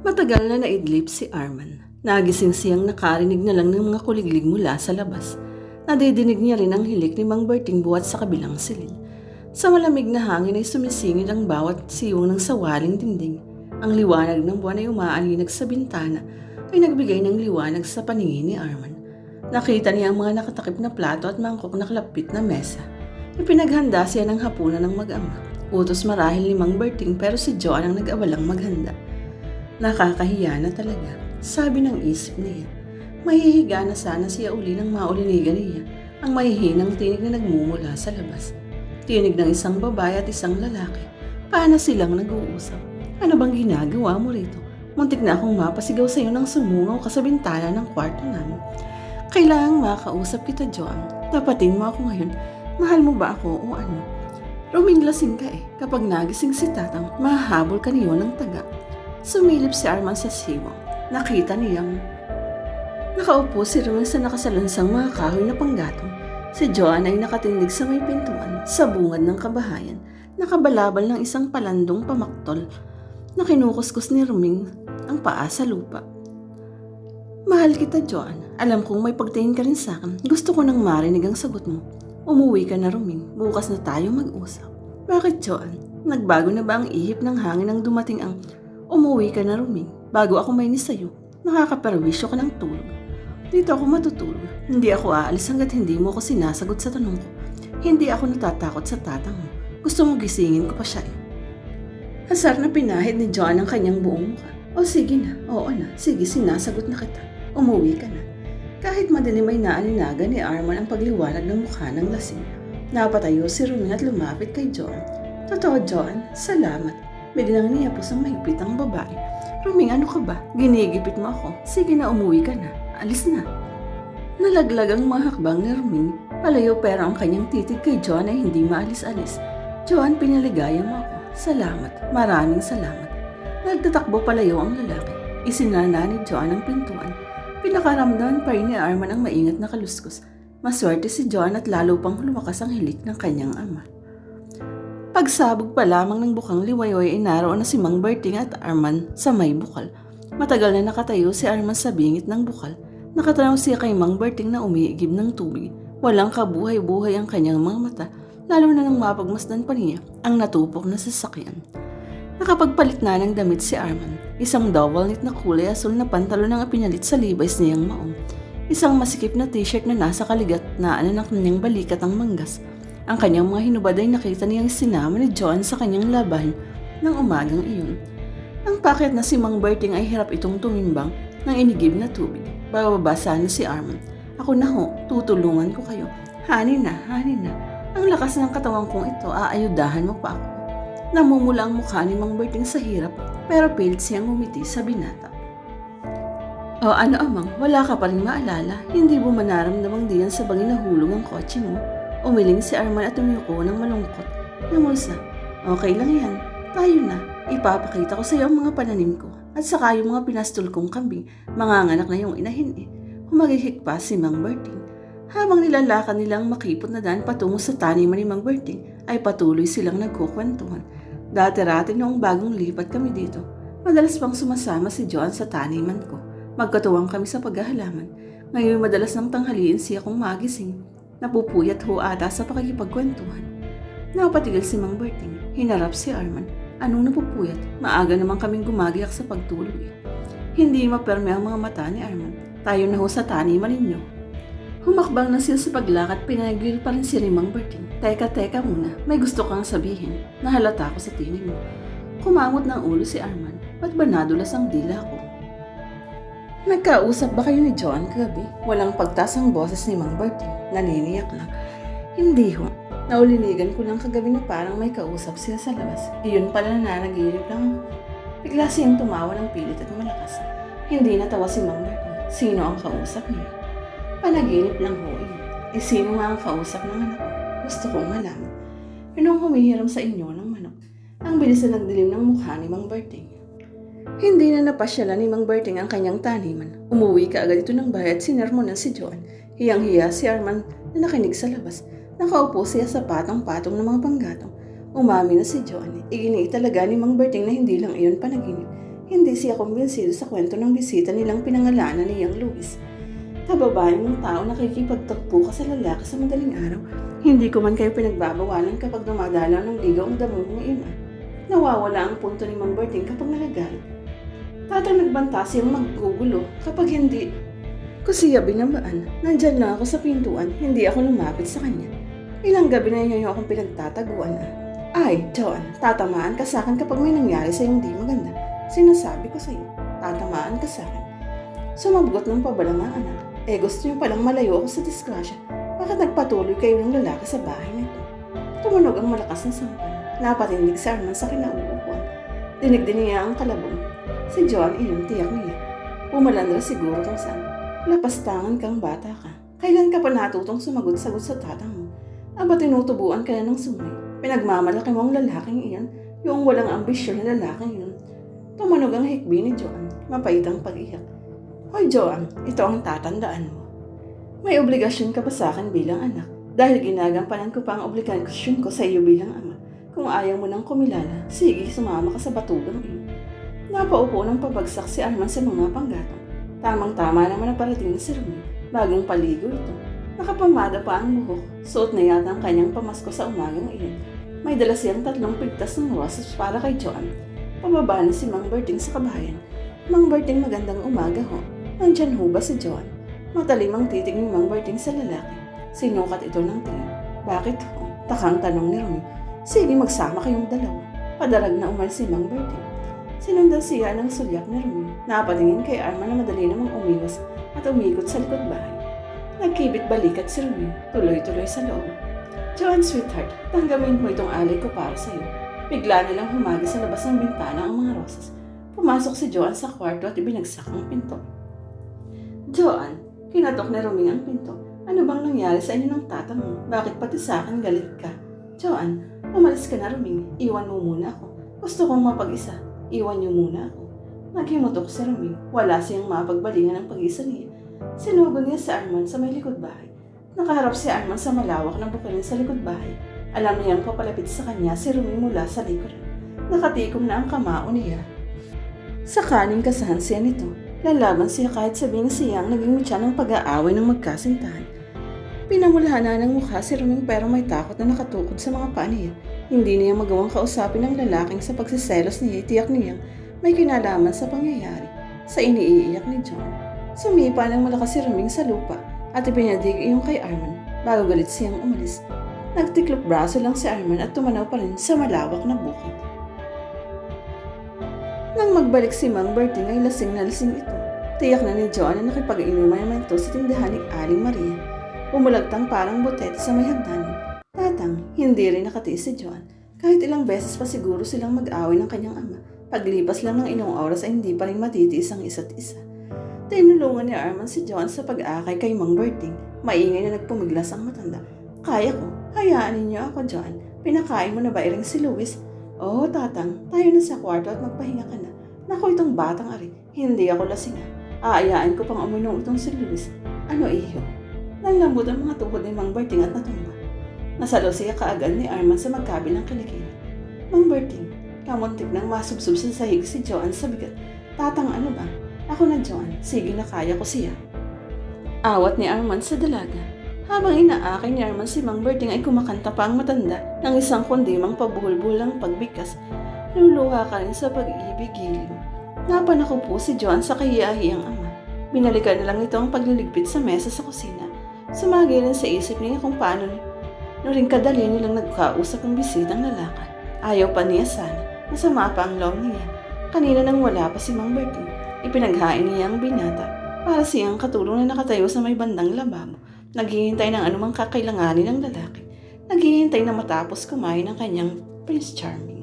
Matagal na naidlip si Arman. Nagising siyang nakarinig na lang ng mga kuliglig mula sa labas. Nadidinig niya rin ang hilik ni Mang Berting buhat sa kabilang silid. Sa malamig na hangin ay sumisingil ang bawat siwang ng sawaling dingding. Ang liwanag ng buwan ay umaalinag sa bintana ay nagbigay ng liwanag sa paningin ni Arman. Nakita niya ang mga nakatakip na plato at mangkok na kalapit na mesa. Ipinaghanda siya ng hapunan ng mag-ama. Utos marahil ni Mang Berting pero si Joan ang nag-awalang maghanda. Nakakahiya na talaga, sabi ng isip niya. Mahihiga na sana siya uli ng maulinigan niya ang mahihinang tinig na nagmumula sa labas. Tinig ng isang babae at isang lalaki. Paano silang nag-uusap? Ano bang ginagawa mo rito? Muntik na akong mapasigaw sa iyo ng sumungaw ka sa bintana ng kwarto namin. Kailangang makausap kita, Joan. Dapatin mo ako ngayon. Mahal mo ba ako o ano? Ruming lasing ka eh. Kapag nagising si Tatang, mahahabol ka niyo ng taga. Sumilip si Arman sa siwang. Nakita niyang nakaupo si Ruming sa nakasalansang mga kahoy na panggatong. Si Joan ay nakatindig sa may pintuan sa bungad ng kabahayan. Nakabalabal ng isang palandong pamaktol na kinukuskus ni Ruming ang paa sa lupa. Mahal kita, Joan. Alam kong may pagtingin ka rin sa akin. Gusto ko nang marinig ang sagot mo. Umuwi ka na, Ruming. Bukas na tayo mag-usap. Bakit, Joan? Nagbago na ba ang ihip ng hangin nang dumating ang umuwi ka na, Ruming? Bago ako may sa'yo, nakakaperwisyo ka ng tulog. Dito ako matutulog. Hindi ako aalis hanggat hindi mo ako sinasagot sa tanong ko. Hindi ako natatakot sa tatang mo. Gusto mo gisingin ko pa siya eh. Asar na pinahid ni John ang kanyang buong mukha. O sige na, oo na, sige sinasagot na kita. Umuwi ka na. Kahit madilim ay naalinaga ni Arman ang pagliwanag ng mukha ng lasing. Napatayo si Ruming at lumapit kay John. Totoo, John, salamat. Biglang niyapos ang mahigpit ang babae. Ruming, ano ka ba? Ginigipit mo ako. Sige na, umuwi ka na. Alis na. Nalaglag ang mga hakbang ni Ruming. Palayo pero ang kanyang titig kay John ay hindi maalis-alis. John, pinaligaya mo ako. Salamat. Maraming salamat. Nagtatakbo palayo ang lalaki. Isinana ni John ang pintuan. Pinakaramdaman pa rin ni Arman ang maingat na kaluskos. Maswerte si John at lalo pang lumakas ang hilik ng kanyang ama. Pagsabog pa lamang ng bukang liwayoy ay naroon na si Mang Berting at Arman sa may bukal. Matagal na nakatayo si Arman sa bingit ng bukal. Nakatanaw siya kay Mang Berting na umiigib ng tubig. Walang kabuhay-buhay ang kanyang mga mata, lalo na nang mapagmasdan pa niya ang natupok na sasakyan. Nakapagpalit na ng damit si Arman. Isang double knit na kulay asul na pantalon ang pinalit sa Levi's niyang maong. Isang masikip na t-shirt na nasa kaligat na ano ng kanyang balikat ang manggas. Ang kanyang mga hinubad ay nakita niyang sinama ni John sa kanyang labahin ng umagang iyon. Ang paket na si Mang Berting ay hirap itong tumimbang ng inigib na tubig. Bababa sana si Arman. Ako na ho, tutulungan ko kayo. Hani na, hani na. Ang lakas ng katawan kong ito, aayudahan mo pa ako. Namumula ang mukha ni Mang Berting sa hirap, pero pilit siyang umiti sa binata. O ano amang, wala ka pa rin maalala, hindi mo manaramdamang diyan sa bangin na hulog ang kotse mo. Umiling si Arman at umiyuko ng malungkot. Namulsa, okay lang yan, tayo na. Ipapakita ko sa iyo ang mga pananim ko at saka yung mga pinastol kong kambing, manganganak na yung inahin eh. Humagihik pa si Mang Berting. Habang nilalakad nilang makipot na daan patungo sa taniman ni Mang Berting, ay patuloy silang nagkukwentuhan. Dati-rati noong bagong lipat kami dito, madalas pang sumasama si John sa taniman ko. Magkatuwang kami sa paghahalaman. Ngayon madalas nang tanghaliin siya kung magising. Napupuyat ho ata sa pakikipagkwentuhan. Napatigil si Mang Berting. Hinarap si Arman. Anong napupuyat? Maaga naman kaming gumagiyak sa pagtulog. Hindi maperme ang mga mata ni Arman. Tayo na ho sa taniman ninyo. Humakbang na sila sa paglakad, pinagil pa rin si Rimang Berting. Teka, teka muna, may gusto kang sabihin. Nahalata ako sa tinig mo. Kumangot ng ulo si Arman. Ba't ba nadulas ang dila ko? Nagkausap ba kayo ni John kagabi? Walang pagtas ang boses ni Mang Berting. Naniniyak lang. Hindi ho. Naulinigan ko lang kagabi na parang may kausap siya sa labas. Iyon pala na nanaginip lang. Bigla siyang tumawa ng pilit at malakas. Hindi natawa si Mang Berting. Sino ang kausap niya? Panaginip lang ho yun. Eh sino nga ang kausap ng anak ko? Gusto kong malaman. Anong humihiram sa inyo ng manok? Ang bilis na nagdilim ng mukha ni Mang Berting. Hindi na napasyalan ni Mang Berting ang kanyang taniman. Umuwi ka agad ito ng bahay at sinermonan si Joan. Hiyang-hiya si Arman na nakinig sa labas. Nakaupo siya sa patong-patong ng mga panggatong. Umami na si Joan. Iginiit talaga ni Mang Berting na hindi lang iyon panaginip. hindi siya kumbinsido sa kwento ng bisita nilang pinangalanan ni Yang Luis. Kababayan ng tao nakikipagtagpo ka sa lalaki sa madaling araw. Hindi ko man kayo pinagbabawalan kapag dumadalaw ng ligaw ang damo ng ina. Nawawala ang punto ni Mang Berting kapag nagagalit. Tatang nagbanta siyang maggugulo kapag hindi ko siya binabaan. Nandyan lang ako sa pintuan, hindi ako lumapit sa kanya. Ilang gabi na niya akong pinagtataguan na. Ay, John, tatamaan ka sa akin kapag may nangyari sa hindi maganda. Sinasabi ko sa iyo, tatamaan ka sa akin. Sumagot ng pabalang ang anak. Eh gusto niyo palang malayo ako sa disgrasya. Bakit nagpatuloy kayo ng lalaki sa bahay nito? Tumunog ang malakas na sampan. Napatindig si Arman sa kinauupuan. Dinig din niya ang kalabong. Si John iyon tiyak niya. Pumalandra siguro kung saan. Lapastangan kang bata ka. Kailan ka pa natutong sumagot-sagot sa tatang mo? Aba tinutubuan ka na ng sungay. Pinagmamalaki mo ang lalaking iyon, yung walang ambisyon na lalaking iyon. Tumunog ang hikbi ni Joan, mapait ang pag-iyak. Hoy Joan, ito ang tatandaan mo. May obligasyon ka pa sa akin bilang anak dahil ginagampanan ko pa ang obligasyon ko sa iyo bilang ama. Kung ayaw mo nang kumilala, sige sumama ka sa batugang iyon. Napaupo ng pabagsak si Arman sa mga panggatong. Tamang-tama naman ang parating na si Rumi. Bagong paligo ito. Nakapamada pa ang buhok. Suot na yata ang kanyang pamasko sa umagang iyon. May dala siyang tatlong pigtas ng roses para kay Joan. Pababa na si Mang Berting sa kabayan. Mang Berting magandang umaga ho. Nandyan ho ba si Joan? Matalim ang titig ni Mang Berting sa lalaki. Sinukat ito ng tingin. Bakit ho? Takang tanong ni Rumi. Sige magsama kayong dalawa. Padarag na umalis si Mang Berting. Sinundan siya ng sulyak ni Rumi. Napatingin kay Arma na madali namang umiwas at umikot sa likod bahay. Nagkibit balikat si Rumi, tuloy-tuloy sa loob. Joan, sweetheart, tanggamin mo itong alay ko para sa iyo. Bigla nilang humagi sa labas ng bintana ang mga rosas. Pumasok si Joan sa kwarto at ibinagsak ang pinto. Joan, kinatok ni Rumi ang pinto. Ano bang nangyari sa inyo ng tatang mo? Bakit pati sa akin galit ka? Joan, umalis ka na Rumi. Iwan mo muna ako. Gusto kong mapag-isa. Iwan niyo muna ako. Naghimutok si Rumi. Wala siyang mapagbalingan ng pag-isa niya. Sinugod niya si Arman sa may likod bahay. Nakaharap si Arman sa malawak na bukirin sa likod bahay. Alam niyang papalapit sa kanya si Rumi mula sa likuran. Nakatikom na ang kamao niya. Sa kaning kasahan siya nito. Lalaban siya kahit sabing siya ang naging mitya ng pag-aaway ng magkasintahan. Pinamulahan na ng mukha si Ruming pero may takot na nakatukod sa mga paa niya. Hindi niya magawang kausapin ng lalaking sa pagsiselos niya itiyak niya may kinalaman sa pangyayari sa iniiiyak ni John. Sumipa ng malakas si Ruming sa lupa at ipinadig iyong kay Arman bago galit siyang umalis. Nagtiklop braso lang si Arman at tumanaw pa rin sa malawak na bukid. Nang magbalik si Mang Berting ay lasing na lasing ito. Tiyak na ni John na nakipag-inuman ito sa tindahan ni Aling Maria. Umulagtang parang botet sa may hagdanan. Tatang, hindi rin nakatiis si John. Kahit ilang beses pa siguro silang mag-away ng kanyang ama. Paglipas lang ng ilang oras ay hindi pa rin matitiis ang isa't isa. Tinulungan ni Arman si John sa pag-aakay kay Mang Berting. Maingay na nagpumiglas ang matanda. Kaya ko, hayaan ninyo ako, John. Pinakain mo na ba iring si Luis? Oo, tatang. Tayo na sa kwarto at magpahinga ka na. Naku, itong batang ari. Hindi ako lasing ah. Aayaan ko pang uminom itong si Luis. Ano iyo? Nalambot ang mga tuhod ni Mang Berting at natumba. Nasalo siya kaagad ni Arman sa magkabilang kilikili. Mang Berting, kamuntik nang masubsob sa sahig si Joan sa bigat. Tatang ano ba? Ako na Joan. Sige na kaya ko siya. Awat ni Arman sa dalaga. Habang inaakay ni Arman si Mang Berting ay kumakanta pa ang matanda ng isang kundimang pabuhol-bulang pagbigkas. Luluha ka rin sa pag-ibig giliw. Napanako po si Joan sa kahiyahiyang ama. Binalikan na lang ito ang pagliligpit sa mesa sa kusina. Sumagi rin sa isip niya kung paano no rin kadali nilang nagkausap ang bisitang lalaki. Ayaw pa niya sana. Masama pa ang loob niya. Kanina nang wala pa si Mang Berting, ipinaghain niya ang binata para siyang katulong na nakatayo sa may bandang lababo. Naghihintay ng anumang kakailanganin ng lalaki. Naghihintay na matapos kumain ng kanyang Prince Charming.